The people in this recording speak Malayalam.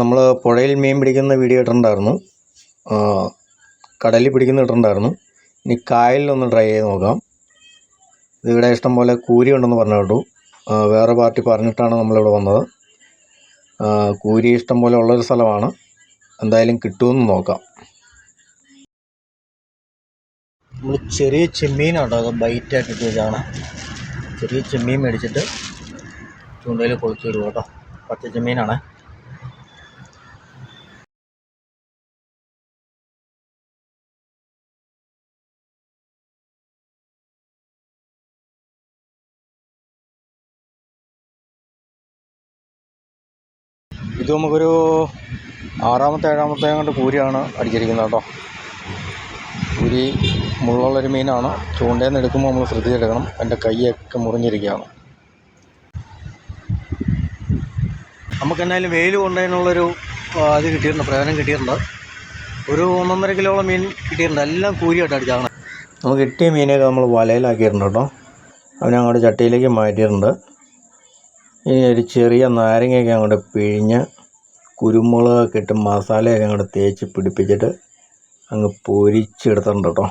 നമ്മൾ പുഴയിൽ മീൻ പിടിക്കുന്ന വീഡിയോ ഇട്ടിട്ടുണ്ടായിരുന്നു. കടലിൽ പിടിക്കുന്ന ഇട്ടിട്ടുണ്ടായിരുന്നു. ഇനി കായലിലൊന്ന് ട്രൈ ചെയ്ത് നോക്കാം. ഇതിവിടെ ഇഷ്ടം പോലെ കൂരി ഉണ്ടെന്ന് പറഞ്ഞു കേട്ടു. വേറെ പാർട്ടി പറഞ്ഞിട്ടാണ് നമ്മളിവിടെ വന്നത്. കൂരി ഇഷ്ടം പോലെ ഉള്ളൊരു സ്ഥലമാണ്. എന്തായാലും കിട്ടുമെന്ന് നോക്കാം. നമ്മൾ ചെറിയ ചെമ്മീനാട്ടോ അത് ബൈറ്റായിട്ട് ഇട്ട് വെച്ചാണ് ചെറിയ ചെമ്മീൻ മേടിച്ചിട്ട് ചൂണ്ടയിൽ കൊളുത്തിടുക കേട്ടോ. പച്ച ചെമ്മീനാണ്. ഇത് നമുക്കൊരു ആറാമത്തെ ഏഴാമത്തെ കണ്ട് കൂരിയാണ് അടിച്ചിരിക്കുന്നത് കേട്ടോ. കൂരി മുള്ളുള്ളൊരു മീനാണ്. ചൂണ്ടയിൽ നിന്ന് എടുക്കുമ്പോൾ നമ്മൾ ശ്രദ്ധിച്ചെടുക്കണം. എന്റെ കൈയൊക്കെ മുറിഞ്ഞിരിക്കുകയാണ്. നമുക്ക് എന്നാലും വെയിൽ കൊണ്ടതിനുള്ളൊരു അത് കിട്ടിയിട്ടുണ്ട് പ്രയോജനം കിട്ടിയിട്ടുണ്ട്. ഒരു ഒന്നൊന്നര കിലോളം മീൻ കിട്ടിയിട്ടുണ്ട്. എല്ലാം കൂരിയായിട്ട് അടിച്ചാണ്. നമുക്ക് കിട്ടിയ മീനൊക്കെ നമ്മൾ വലയിലാക്കിയിട്ടുണ്ട് കേട്ടോ. അവനെ അങ്ങോട്ട് ചട്ടിയിലേക്ക് മാറ്റിയിട്ടുണ്ട്. ഒരു ചെറിയ നാരങ്ങയൊക്കെ അങ്ങോട്ട് പിഴിഞ്ഞ് കുരുമുളകൊക്കെ ഇട്ട് മസാലയൊക്കെ അങ്ങോട്ട് തേച്ച് പിടിപ്പിച്ചിട്ട് അങ്ങ് പൊരിച്ചെടുത്തിട്ടുണ്ട് കേട്ടോ.